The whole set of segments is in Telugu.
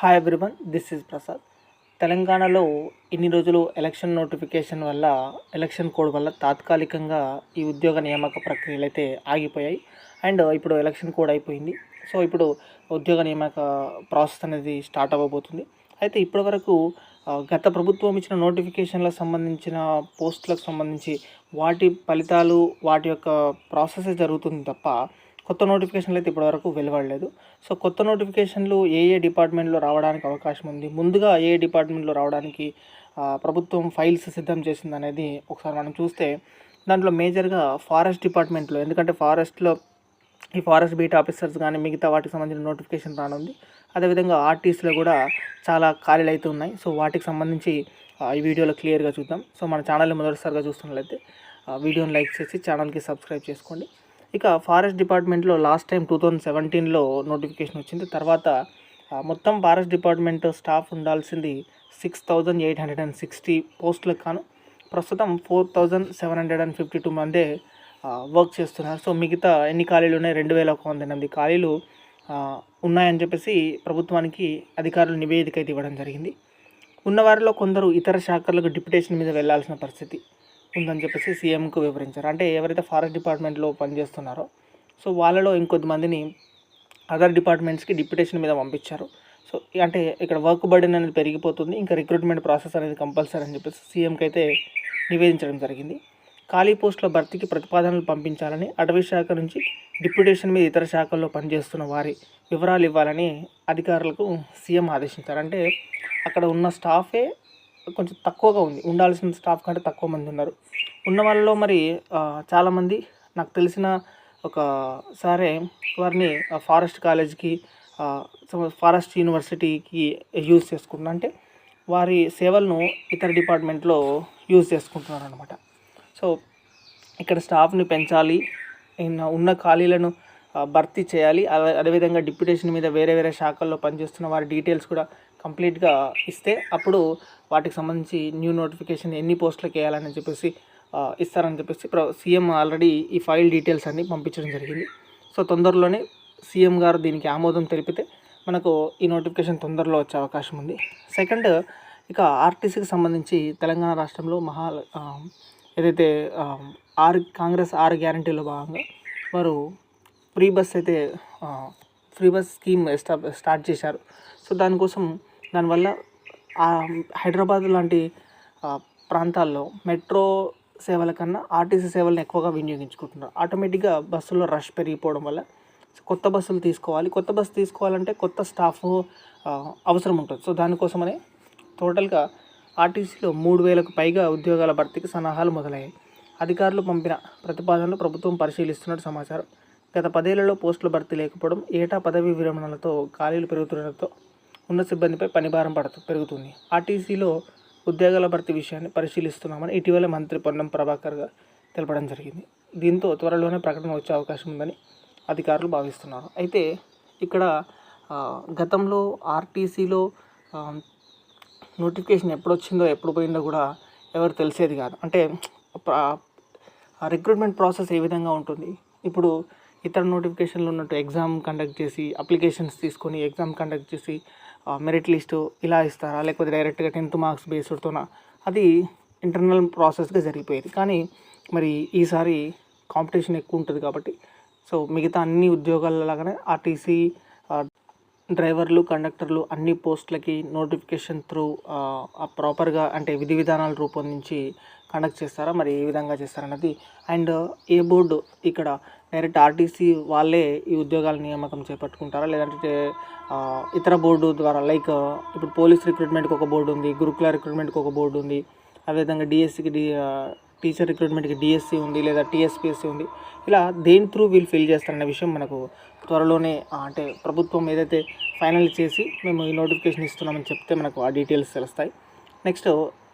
Hi everyone this is Prasad తెలంగాణలో ఇన్ని రోజులు ఎలక్షన్ నోటిఫికేషన్ వల్ల ఎలక్షన్ కోడ్ వల్ల తాత్కాలికంగా ఈ ఉద్యోగ నియామక ప్రక్రియలు అయితే ఆగిపోయాయి. అండ్ ఇప్పుడు ఎలక్షన్ కోడ్ అయిపోయింది. సో ఇప్పుడు ఉద్యోగ నియామక ప్రాసెస్ అనేది స్టార్ట్ అవ్వబోతుంది. అయితే ఇప్పటివరకు గత ప్రభుత్వం ఇచ్చిన నోటిఫికేషన్లకు సంబంధించిన పోస్టులకు సంబంధించి వాటి ఫలితాలు వాటి యొక్క ప్రాసెస్ జరుగుతుంది తప్ప కొత్త నోటిఫికేషన్లు అయితే ఇప్పటివరకు వెలువడలేదు. సో కొత్త నోటిఫికేషన్లు ఏ ఏ డిపార్ట్మెంట్లో రావడానికి అవకాశం ఉంది? ముందుగా ఏ ఏ డిపార్ట్మెంట్లో రావడానికి ప్రభుత్వం ఫైల్స్ సిద్ధం చేసింది అనేది ఒకసారి మనం చూస్తే దాంట్లో మేజర్గా ఫారెస్ట్ డిపార్ట్మెంట్లో ఎందుకంటే ఫారెస్ట్లో ఈ ఫారెస్ట్ బీట్ ఆఫీసర్స్ కానీ మిగతా వాటికి సంబంధించిన నోటిఫికేషన్ రానుంది. అదేవిధంగా ఆర్టీస్లో కూడా చాలా ఖాళీలు అయితే ఉన్నాయి. సో వాటికి సంబంధించి ఈ వీడియోలో క్లియర్గా చూద్దాం. సో మన ఛానల్ని మొదటిసారిగా చూస్తున్నట్లయితే వీడియోని లైక్ చేసి ఛానల్కి సబ్స్క్రైబ్ చేసుకోండి. ఇక ఫారెస్ట్ డిపార్ట్మెంట్లో లాస్ట్ టైం టూ థౌజండ్ సెవెంటీన్లో నోటిఫికేషన్ వచ్చింది. తర్వాత మొత్తం ఫారెస్ట్ డిపార్ట్మెంట్ స్టాఫ్ ఉండాల్సింది six thousand eight hundred and sixty పోస్టులకు కాను ప్రస్తుతం four thousand seven hundred and fifty two మందే వర్క్ చేస్తున్నారు. సో మిగతా ఎన్ని ఖాళీలు ఉన్నాయి రెండు వేల ఒక వంద ఎనిమిది ఖాళీలు ఉన్నాయని చెప్పేసి ప్రభుత్వానికి అధికారులు నివేదిక అయితే ఇవ్వడం జరిగింది. ఉన్నవారిలో కొందరు ఇతర శాఖలకు డిప్యుటేషన్ మీద వెళ్ళాల్సిన పరిస్థితి. ఉందని చెప్పేసి సీఎంకు వివరించారు. అంటే ఎవరైతే ఫారెస్ట్ డిపార్ట్మెంట్లో పనిచేస్తున్నారో సో వాళ్ళలో ఇంకొద్ది మందిని అదర్ డిపార్ట్మెంట్స్కి డిప్యుటేషన్ మీద పంపించారు. సో అంటే ఇక్కడ వర్క్ బర్డెన్ అనేది పెరిగిపోతుంది ఇంకా రిక్రూట్మెంట్ ప్రాసెస్ అనేది కంపల్సరీ అని చెప్పేసి సీఎంకి అయితే నివేదించడం జరిగింది. ఖాళీ పోస్టుల భర్తీకి ప్రతిపాదనలు పంపించాలని అటవీ శాఖ నుంచి డిప్యుటేషన్ మీద ఇతర శాఖల్లో పనిచేస్తున్న వారి వివరాలు ఇవ్వాలని అధికారులకు సీఎం ఆదేశించారు. అంటే అక్కడ ఉన్న స్టాఫే కొంచెం తక్కువగా ఉంది. ఉండాల్సిన స్టాఫ్ కంటే తక్కువ మంది ఉన్నారు. ఉన్న వాళ్ళలో మరి చాలామంది నాకు తెలిసిన ఒక సారే వారిని ఫారెస్ట్ కాలేజ్కి ఫారెస్ట్ యూనివర్సిటీకి యూజ్ చేసుకుంటున్నా. అంటే వారి సేవలను ఇతర డిపార్ట్మెంట్లో యూజ్ చేసుకుంటున్నారు అనమాట సో ఇక్కడ స్టాఫ్ని పెంచాలి. ఉన్న ఖాళీలను భర్తీ చేయాలి. అదే- అదేవిధంగా డిప్యుటేషన్ మీద వేరే వేరే శాఖల్లో పనిచేస్తున్న వారి డీటెయిల్స్ కూడా కంప్లీట్గా ఇస్తే అప్పుడు వాటికి సంబంధించి న్యూ నోటిఫికేషన్ ఎన్ని పోస్టులకు వేయాలని చెప్పేసి ఇస్తారని చెప్పేసి సీఎం ఆల్రెడీ ఈ ఫైల్ డీటెయిల్స్ అన్ని పంపించడం జరిగింది. సో తొందరలోనే సీఎం గారు దీనికి ఆమోదం తెలిపితే మనకు ఈ నోటిఫికేషన్ తొందరలో వచ్చే అవకాశం ఉంది. సెకండ్ ఇక ఆర్టీసీకి సంబంధించి తెలంగాణ రాష్ట్రంలో మహా ఏదైతే ఆరు కాంగ్రెస్ ఆరు గ్యారంటీలో భాగంగా వారు ఫ్రీ బస్ అయితే ఫ్రీ బస్ స్కీమ్ ఎస్టా స్టార్ట్ చేశారు. సో దానికోసం దానివల్ల హైదరాబాద్ లాంటి ప్రాంతాల్లో మెట్రో సేవల కన్నా ఆర్టీసీ సేవలను ఎక్కువగా వినియోగించుకుంటున్నారు. ఆటోమేటిక్గా బస్సులో రష్ పెరిగిపోవడం వల్ల కొత్త బస్సులు తీసుకోవాలి. కొత్త బస్సు తీసుకోవాలంటే కొత్త స్టాఫ్ అవసరం ఉంటుంది. సో దానికోసమనే టోటల్గా ఆర్టీసీలో మూడు వేలకు పైగా ఉద్యోగాల భర్తీకి సన్నాహాలు మొదలయ్యాయి. అధికారులు పంపిన ప్రతిపాదనలు ప్రభుత్వం పరిశీలిస్తున్నట్టు సమాచారం. గత పదేళ్ళలో పోస్టుల భర్తీ లేకపోవడం ఏటా పదవీ విరమణలతో ఖాళీలు పెరుగుతుండటంతో ఉన్న సిబ్బందిపై పనిభారం పడుతు పెరుగుతుంది. ఆర్టీసీలో ఉద్యోగాల భర్తీ విషయాన్ని పరిశీలిస్తున్నామని ఇటీవల మంత్రి పొన్నం ప్రభాకర్ గారు తెలపడం జరిగింది. దీంతో త్వరలోనే ప్రకటన వచ్చే అవకాశం ఉందని అధికారులు భావిస్తున్నారు. అయితే ఇక్కడ గతంలో ఆర్టీసీలో నోటిఫికేషన్ ఎప్పుడు వచ్చిందో ఎప్పుడు పోయిందో కూడా ఎవరు తెలిసేది కాదు. అంటే రిక్రూట్మెంట్ ప్రాసెస్ ఏ విధంగా ఉంటుంది? ఇప్పుడు ఇతర నోటిఫికేషన్లు ఉన్నట్టు ఎగ్జామ్ కండక్ట్ చేసి అప్లికేషన్స్ తీసుకొని ఎగ్జామ్ కండక్ట్ చేసి మెరిట్ లిస్టు ఇలా ఇస్తారా? లేకపోతే డైరెక్ట్గా టెన్త్ మార్క్స్ బేస్డ్తోనా అది ఇంటర్నల్ ప్రాసెస్గా జరిగిపోయేది. కానీ మరి ఈసారి కాంపిటీషన్ ఎక్కువ ఉంటుంది కాబట్టి సో మిగతా అన్ని ఉద్యోగాల లాగానే ఆర్టీసీ డ్రైవర్లు కండక్టర్లు అన్ని పోస్టులకి నోటిఫికేషన్ త్రూ ప్రాపర్గా అంటే విధి విధానాలు రూపొందించి కండక్ట్ చేస్తారా? మరి ఏ విధంగా చేస్తారన్నది? అండ్ ఏ బోర్డు ఇక్కడ డైరెక్ట్ ఆర్టీసీ వాళ్ళే ఈ ఉద్యోగాల నియామకం చేపట్టుకుంటారా? లేదంటే ఇతర బోర్డు ద్వారా లైక్ ఇప్పుడు పోలీస్ రిక్రూట్మెంట్కి ఒక బోర్డు ఉంది గురుకుల రిక్రూట్మెంట్కి ఒక బోర్డు ఉంది అదేవిధంగా డిఎస్సికి డి టీచర్ రిక్రూట్మెంట్కి డిఎస్సి ఉంది లేదా టీఎస్పిఎస్సి ఉంది ఇలా దేని త్రూ వీళ్ళు ఫిల్ చేస్తారన్న విషయం మనకు త్వరలోనే అంటే ప్రభుత్వం ఏదైతే ఫైనల్ చేసి మేము ఈ నోటిఫికేషన్ ఇస్తున్నామని చెప్తే మనకు ఆ డీటెయిల్స్ తెలుస్తాయి. నెక్స్ట్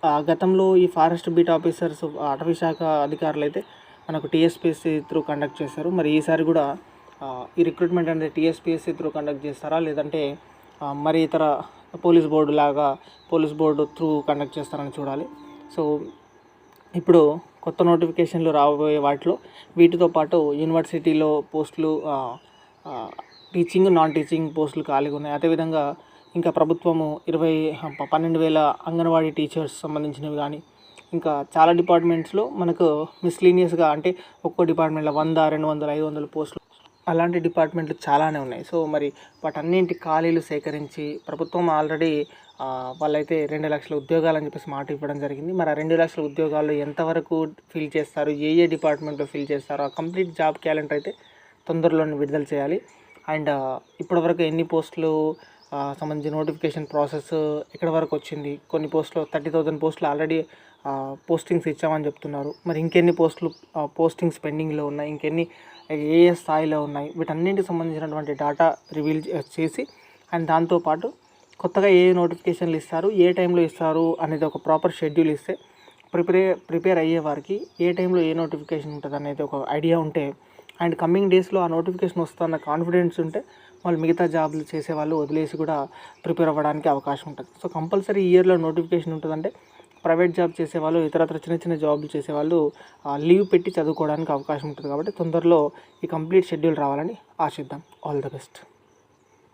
ఆ, గతంలో ఈ ఫారెస్ట్ బీట్ ఆఫీసర్స్ అటవీ శాఖ అధికారులు అయితే మనకు టీఎస్పిఎస్సి త్రూ కండక్ట్ చేశారు. మరి ఈసారి కూడా ఈ రిక్రూట్మెంట్ అనేది టీఎస్పిఎస్సి త్రూ కండక్ట్ చేస్తారా? లేదంటే మరి ఇతర పోలీస్ బోర్డు లాగా పోలీస్ బోర్డు త్రూ కండక్ట్ చేస్తారని చూడాలి. సో ఇప్పుడు కొత్త నోటిఫికేషన్లు రాబోయే వాటిలో వీటితో పాటు యూనివర్సిటీలో పోస్టులు టీచింగ్ నాన్ టీచింగ్ పోస్టులు ఖాళీగా ఉన్నాయి. అదేవిధంగా ఇంకా ప్రభుత్వము ఇరవై పన్నెండు వేల అంగన్వాడీ టీచర్స్ సంబంధించినవి కానీ ఇంకా చాలా డిపార్ట్మెంట్స్లో మనకు మిస్లీనియస్గా అంటే ఒక్కో డిపార్ట్మెంట్లో వంద రెండు వందలు ఐదు వందల పోస్టులు అలాంటి డిపార్ట్మెంట్లు చాలానే ఉన్నాయి. సో మరి వాటన్నింటి ఖాళీలు సేకరించి ప్రభుత్వం ఆల్రెడీ వాళ్ళైతే రెండు లక్షల ఉద్యోగాలు అని చెప్పేసి మాట ఇవ్వడం జరిగింది. మరి ఆ రెండు లక్షల ఉద్యోగాలు ఎంతవరకు ఫిల్ చేస్తారు? ఏ ఏ డిపార్ట్మెంట్లో ఫిల్ చేస్తారు? ఆ కంప్లీట్ జాబ్ క్యాలెండర్ అయితే తొందరలోనే విడుదల చేయాలి. అండ్ ఇప్పటివరకు ఎన్ని పోస్టులు సంబంధించిన సంబంధించి నోటిఫికేషన్ ప్రాసెస్ ఎక్కడి వరకు వచ్చింది? కొన్ని పోస్టులు థర్టీ థౌజండ్ పోస్టులు ఆల్రెడీ పోస్టింగ్స్ ఇచ్చామని చెప్తున్నారు. మరి ఇంకెన్ని పోస్టులు పోస్టింగ్స్ పెండింగ్లో ఉన్నాయి ఇంకెన్ని ఏ ఏ స్థాయిలో ఉన్నాయి వీటన్నింటికి సంబంధించినటువంటి డేటా రివీల్ చేసి అండ్ దాంతోపాటు కొత్తగా ఏ నోటిఫికేషన్లు ఇస్తారు ఏ టైంలో ఇస్తారు అనేది ఒక ప్రాపర్ షెడ్యూల్ ఇస్తే ప్రిపేర్ ప్రిపేర్ అయ్యే వారికి ఏ టైంలో ఏ నోటిఫికేషన్ ఉంటుంది అనేది ఒక ఐడియా ఉంటే అండ్ కమింగ్ డేస్లో ఆ నోటిఫికేషన్ వస్తున్న కాన్ఫిడెన్స్ ఉంటే వాళ్ళు మిగతా జాబ్లు చేసే వాళ్ళు వదిలేసి కూడా ప్రిపేర్ అవ్వడానికి అవకాశం ఉంటుంది. సో కంపల్సరీ ఇయర్లో నోటిఫికేషన్ ఉంటుందంటే ప్రైవేట్ జాబ్ చేసేవాళ్ళు ఇతరత్ర చిన్న చిన్న జాబ్లు చేసేవాళ్ళు లీవ్ పెట్టి చదువుకోవడానికి అవకాశం ఉంటుంది కాబట్టి తొందరలో ఈ కంప్లీట్ షెడ్యూల్ రావాలని ఆశిద్దాం. All the best